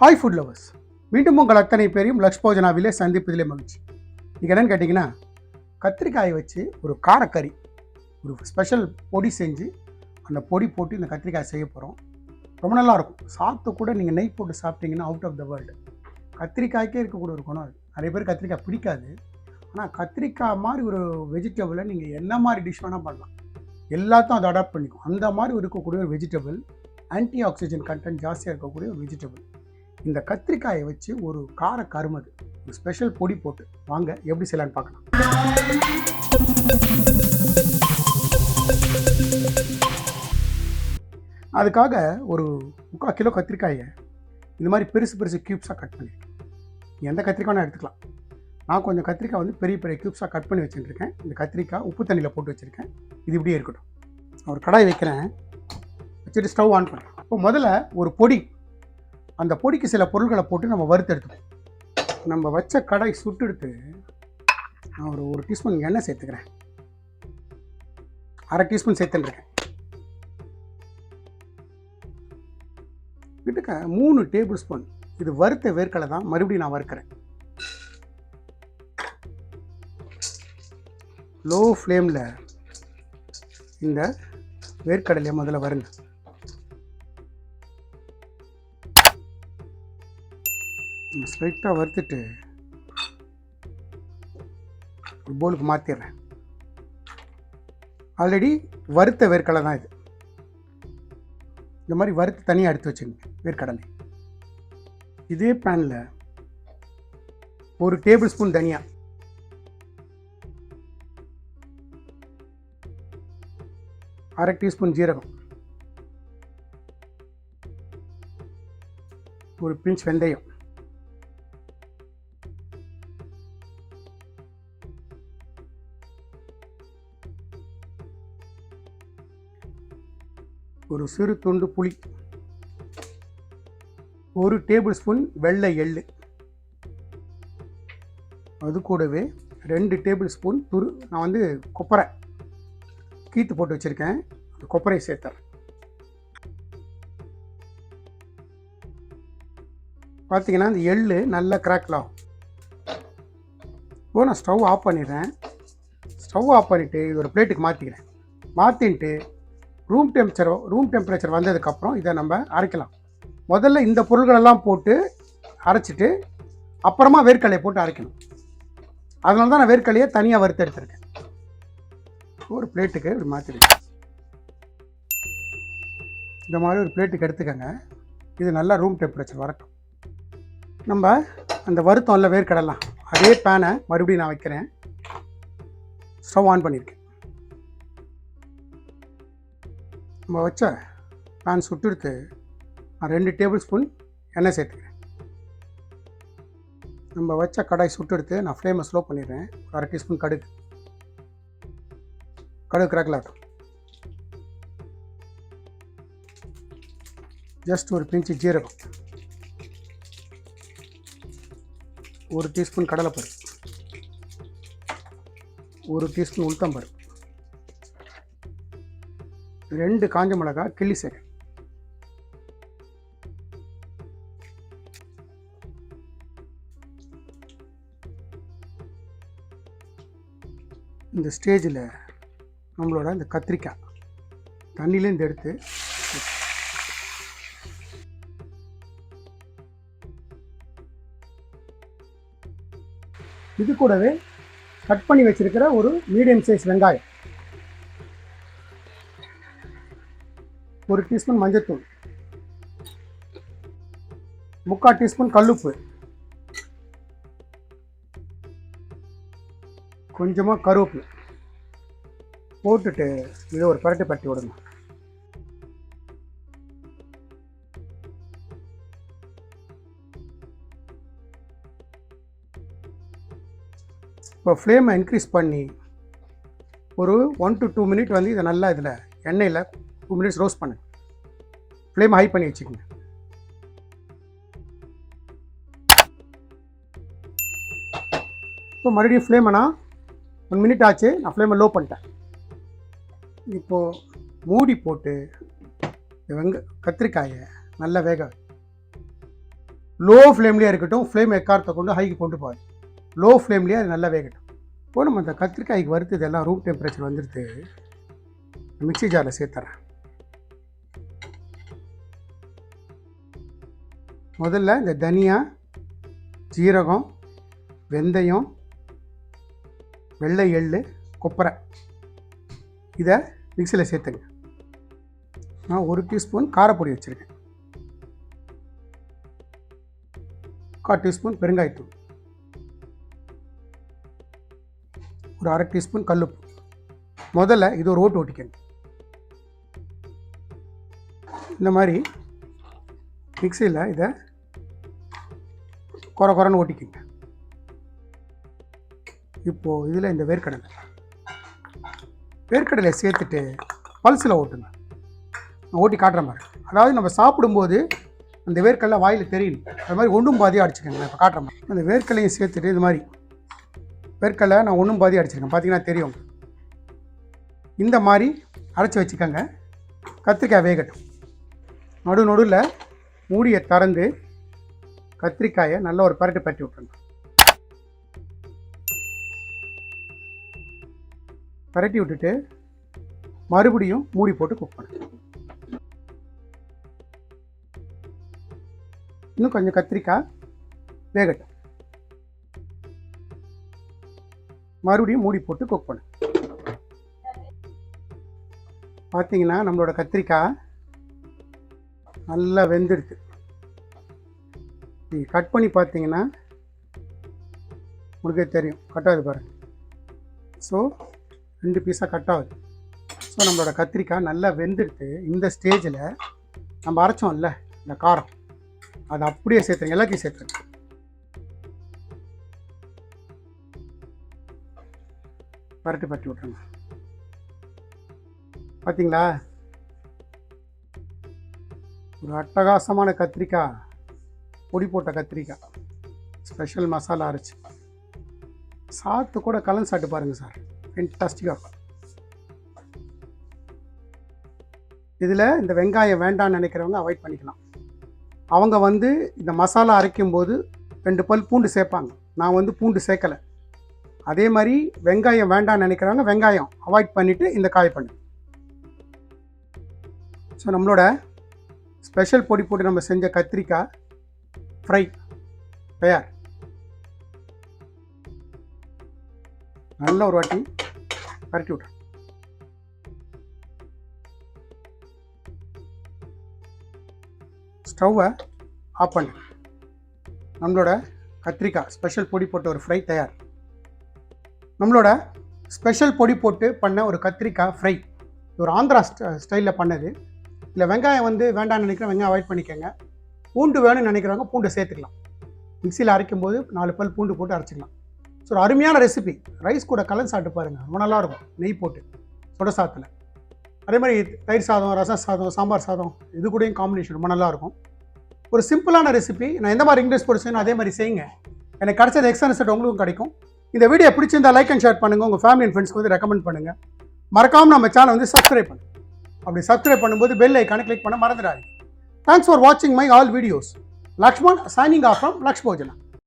Hi food lovers மீண்டும் உங்கள் அத்தனை பேரையும் லக்ஷ் போஜனாவிலே சந்திப்பதிலே மகிழ்ச்சி. இங்கே என்னன்னு கேட்டிங்கன்னா கத்திரிக்காயை வச்சு ஒரு காரக்கறி ஒரு ஸ்பெஷல் பொடி செஞ்சு அந்த பொடி போட்டு இந்த கத்திரிக்காய் செய்ய போகிறோம் ரொம்ப நல்லாயிருக்கும். சாப்பிட்டு கூட நீங்கள் நெய் போட்டு சாப்பிட்டீங்கன்னா அவுட் ஆஃப் த வேர்ல்டு கத்திரிக்காய்க்கே இருக்கக்கூடிய ஒரு குணம் நிறைய பேர் கத்திரிக்காய் பிடிக்காது. ஆனால் கத்திரிக்காய் மாதிரி ஒரு வெஜிடபிளை நீங்கள் என்ன மாதிரி டிஷ் வேணால் பண்ணலாம். எல்லாத்தையும் அதை அடாப்ட் பண்ணிக்கும். அந்த மாதிரி இருக்கக்கூடிய ஒரு வெஜிடபிள் ஆன்டி ஆக்சிஜன் கண்டென்ட் ஜாஸ்தியாக இருக்கக்கூடிய ஒரு வெஜிடபிள் இந்த கத்திரிக்காயை வச்சு ஒரு கார கருமது ஒரு ஸ்பெஷல் பொடி போட்டு. வாங்க எப்படி செய்யலான்னு பார்க்கலாம். அதுக்காக ஒரு முக்கால் கிலோ கத்திரிக்காயை இந்த மாதிரி பெருசு பெருசு க்யூப்ஸாக கட் பண்ணியிருக்கேன் எந்த கத்திரிக்காய் எடுத்துக்கலாம். நான் கொஞ்சம் கத்திரிக்காய் வந்து பெரிய பெரிய க்யூப்ஸாக கட் பண்ணி வச்சுருக்கேன் இந்த கத்திரிக்காய் உப்பு தண்ணியில் போட்டு வச்சுருக்கேன். இது இப்படியே இருக்கட்டும். ஒரு கடாய் வைக்கிறேன். வச்சுட்டு ஸ்டவ் ஆன் பண்ணுறேன் இப்போ முதல்ல ஒரு பொடி அந்த பொடிக்கு சில பொருட்களை போட்டு நம்ம வறுத்து நம்ம வச்ச கடை சுட்டெடுத்து நான் ஒரு ஒரு டீஸ்பூன் எண்ணெய் சேர்த்துக்கிறேன். அரை டீஸ்பூன் சேர்த்துருக்கேன் கிட்டக்க மூணு டேபிள் ஸ்பூன் இது வறுத்த வேர்க்கடலை தான் மறுபடியும் நான் வறுக்கிறேன். லோ ஃப்ளேமில் இந்த வேர்க்கடலையை முதல்ல வருங்க ஸ்ட்ரைட்டாக வறுத்துட்டு ஒரு போலுக்கு மாற்றிடுறேன் ஆல்ரெடி வறுத்த வேர்க்கடலை தான் இது. இந்த மாதிரி வறுத்து தனியாக எடுத்து வச்சுங்க வேர்க்கடலை. இதே பேனில் ஒரு டேபிள் ஸ்பூன் தனியா. அரை டீஸ்பூன் ஜீரகம். ஒரு பிஞ்ச் வெந்தயம். ஒரு சிறு துண்டு புளி ஒரு டேபிள் ஸ்பூன் வெள்ளை எள்ளு அது கூடவே ரெண்டு டேபிள் ஸ்பூன் துரு நான் வந்து கொப்பரை கீத்து போட்டு வச்சுருக்கேன். அந்த கொப்பரையை சேர்த்துறேன். பார்த்தீங்கன்னா அந்த எள்ளு நல்லா கிராக்கில் ஆகும். இப்போ நான் ஸ்டவ் ஆஃப் பண்ணிடுறேன். ஸ்டவ் ஆஃப் பண்ணிவிட்டு இது ஒரு பிளேட்டுக்கு மாற்றிக்கிறேன் மாற்றின்ட்டு ரூம் டெம்பரேச்சர் ரூம் டெம்பரேச்சர் வந்ததுக்கப்புறம் இதை நம்ம அரைக்கலாம். முதல்ல இந்த பொருள்களெல்லாம் போட்டு அரைச்சிட்டு அப்புறமா வேர்க்கடலையை போட்டு அரைக்கணும். அதனால தான் நான் வேர்க்கடலையை தனியாக வறுத்து எடுத்திருக்கேன். ஒரு பிளேட்டுக்கு இப்படி மாற்றிடுங்க இந்த மாதிரி ஒரு பிளேட்டுக்கு எடுத்துக்கோங்க. இது நல்லா ரூம் டெம்பரேச்சர் வரட்டும். நம்ம அந்த வருத்தம் இல்லை வேர்க்கடலாம் அதே பேனை மறுபடியும் நான் வைக்கிறேன். ஸ்டவ் ஆன் பண்ணியிருக்கேன். நம்ம வச்ச பேன் சுட்டெடுத்து நான் ரெண்டு டேபிள் ஸ்பூன் எண்ணெய் சேர்த்துக்கிறேன். நம்ம வச்ச கடாய் சுட்டெடுத்து நான் ஃப்ளேமை ஸ்லோ பண்ணிடுறேன். ஒரு அரை டீஸ்பூன் கடுகு. கடுகு கிராக்கில் இருக்கும் ஜஸ்ட் ஒரு பிஞ்சு ஜீரகம். ஒரு டீஸ்பூன் கடலைப்பருப்பு. ஒரு டீஸ்பூன் உளுத்தம்பருப்பு. ரெண்டு காஞ்ச மிளகாய் கிள்ளி சேர்க்க இந்த ஸ்டேஜில் நம்மளோட இந்த கத்திரிக்காய். தண்ணியிலேருந்து எடுத்து இது கூடவே கட் பண்ணி வச்சுருக்கிற ஒரு மீடியம் சைஸ் வெங்காயம். ஒரு டீஸ்பூன் மஞ்சத்தூள். முக்கால் டீஸ்பூன் கல்லுப்பு. கொஞ்சமாக கருவேப்பிலை. போட்டுட்டு இதை ஒரு பரட்டை பரட்டி விடுங்க. இப்போ ஃப்ளேமை இன்க்ரீஸ் பண்ணி ஒரு ஒன் டு டூ மினிட் வந்து இதை நல்லா இதில் எண்ணெயில் டூ மினிட்ஸ் ரோஸ்ட் பண்ணுங்க. ஃப்ளேம் ஹை பண்ணி வச்சுக்கோங்க. இப்போ மறுபடியும் ஃப்ளேமை ஒன் மினிட் ஆச்சு நான் ஃப்ளேமை லோ பண்ணிட்டேன். இப்போது மூடி போட்டு வெங்க கத்திரிக்காயை நல்லா வேக லோ ஃப்ளேம்லேயே இருக்கட்டும் ஃப்ளேம் எக்காரத்தை கொண்டு ஹைக்கு கொண்டு போகாது. லோ ஃப்ளேம்லேயே அது நல்லா வேகட்டும். இப்போ நம்ம அந்த கத்திரிக்காய்க்கு வருது எல்லாம் ரூம் டெம்பரேச்சர் வந்துடுது மிக்சி ஜாரில் சேர்த்துறேன். முதல்ல இந்த தனியா ஜீரகம் வெந்தயம் வெள்ளை எள் கொப்பரை. இதை மிக்சியில் சேர்த்துங்க. நான் ஒரு டீஸ்பூன் காரப்பொடி வச்சுருக்கேன். கால் டீஸ்பூன் பெருங்காயத்தூள். ஒரு அரை டீஸ்பூன் கல்லுப்பு. முதல்ல இது ஒரு ஓட்டு ஓட்டிக்கணும் இந்த மாதிரி மிக்சியில் இதை குறை குறைன்னு ஓட்டிக்கோங்க. இப்போது இதில் இந்த வேர்க்கடலை. வேர்க்கடலை சேர்த்துட்டு பல்ஸில் ஓட்டுங்க. நான் ஓட்டி காட்டுற மாதிரி அதாவது நம்ம சாப்பிடும்போது அந்த வேர்க்கடலை வாயில் தெரியணும் அது மாதிரி ஒன்றும் பாதியாக அடிச்சுக்கோங்க. இப்போ காட்டுற மாதிரி அந்த வேர்க்கடலையும் சேர்த்துட்டு இது மாதிரி. வேர்க்கடலை நான் ஒன்றும் பாதியாக அடிச்சிருக்கேன் பார்த்தீங்கன்னா தெரியும். இந்த மாதிரி அரைச்சி வச்சுக்கோங்க. கத்திரிக்காய் வேகட்டும். நடு நடுவில் மூடியை திறந்து கத்திரிக்காயை நல்ல ஒரு பரட்டு பரட்டி விட்டுருங்க பரட்டி விட்டுட்டு மறுபடியும் மூடி போட்டு குக் பண்ணுங்க இன்னும் கொஞ்சம் கத்திரிக்காய் வேகட்டும். மறுபடியும் மூடி போட்டு குக் பண்ணு பார்த்தீங்கன்னா நம்மளோட கத்திரிக்காய் நல்லா வெந்துடுது நீங்கள் கட் பண்ணி பார்த்தீங்கன்னா உங்களுக்கே தெரியும். கட் ஆகுது ஸோ ரெண்டு பீஸாக கட் ஆகுது. ஸோ நம்மளோட கத்திரிக்காய் நல்லா வெந்துடுது இந்த ஸ்டேஜில் நம்ம அரைச்சோம்ல இந்த காரம். அதை அப்படியே சேர்த்துருங்க. எல்லாத்தையும் சேர்த்துருங்க. பரட்டு பரட்டி விட்ருங்க பார்த்தீங்களா? ஒரு அட்டகாசமான கத்திரிக்காய் பொடி போட்ட கத்திரிக்காய் ஸ்பெஷல் மசாலா அரைச்சி. சாப்பிட்டு கூட கலந்து சாப்பிட்டு பாருங்கள் சார். ஃபென்டாஸ்டிக்காக இருக்கும். இதில் இந்த வெங்காயம் வேண்டாம்னு நினைக்கிறவங்க அவாய்ட் பண்ணிக்கலாம். அவங்க வந்து இந்த மசாலா அரைக்கும் போது ரெண்டு பல் பூண்டு சேர்ப்பாங்க. நான் வந்து பூண்டு சேர்க்கலை. அதே மாதிரி வெங்காயம் வேண்டாம்னு நினைக்கிறவங்க வெங்காயம் அவாய்ட் பண்ணிவிட்டு இந்த காய் பண்ணு ஸோ நம்மளோட ஸ்பெஷல் பொடி போட்டு நம்ம செஞ்ச கத்திரிக்காய் ஃப்ரை. தயார் நல்ல ஒரு வாட்டி பரட்டி விட்றேன். ஸ்டவ்வை ஆஃப் பண்ணு. நம்மளோட கத்திரிக்காய் ஸ்பெஷல் பொடி போட்ட ஒரு ஃப்ரை தயார். நம்மளோட ஸ்பெஷல் பொடி போட்டு பண்ண ஒரு கத்திரிக்காய் ஃப்ரை. ஒரு ஆந்திரா ஸ்டைலில் பண்ணது. இல்லை வெங்காயம் வந்து வேண்டாம்னு நினைக்கிறேன் வெங்காயம் அவாய்ட் பண்ணிக்கோங்க. பூண்டு வேணும்னு நினைக்கிறவங்க பூண்டு சேர்த்துக்கலாம். மிக்சியில் அரைக்கும் போது நாலு பல் பூண்டு போட்டு அரைச்சிக்கலாம். ஸோ ஒரு அருமையான ரெசிபி ரைஸ் கூட கலந்து சாப்பிட்டு பாருங்கள் ரொம்ப நல்லாயிருக்கும் நெய் போட்டு சுட சாத்தில். அதே மாதிரி தயிர் சாதம் ரசம் சாதம் சாம்பார் சாதம் இது கூடயும் காம்பினேஷன் ரொம்ப நல்லாயிருக்கும் ஒரு சிம்பிளான ரெசிபி நான் எந்த மாதிரி இங்கிலீஷ் போட்டு செய்யணும் அதே மாதிரி செய்யுங்க. எனக்கு கிடைச்சது எக்ஸ்ட்ரா ரிசல்ட் உங்களுக்கும் கிடைக்கும். இந்த வீடியோ பிடிச்சிருந்தா லைக் அண்ட் ஷேர் பண்ணுங்கள் உங்கள் ஃபேமிலி அண்ட் ஃப்ரெண்ட்ஸ்க்கு வந்து ரெக்கமெண்ட் பண்ணுங்கள் மறக்காமல் நம்ம சேனல் வந்து சப்ஸ்கிரைப் பண்ணுங்கள் அப்படி சப்ஸ்கிரைப் பண்ணும்போது பெல் ஐக்கானை கிளிக் பண்ண மறந்துடாதீங்க. தேங்க்ஸ் ஃபார் வாட்சிங் my all videos Lakshman signing off from Lakshmojana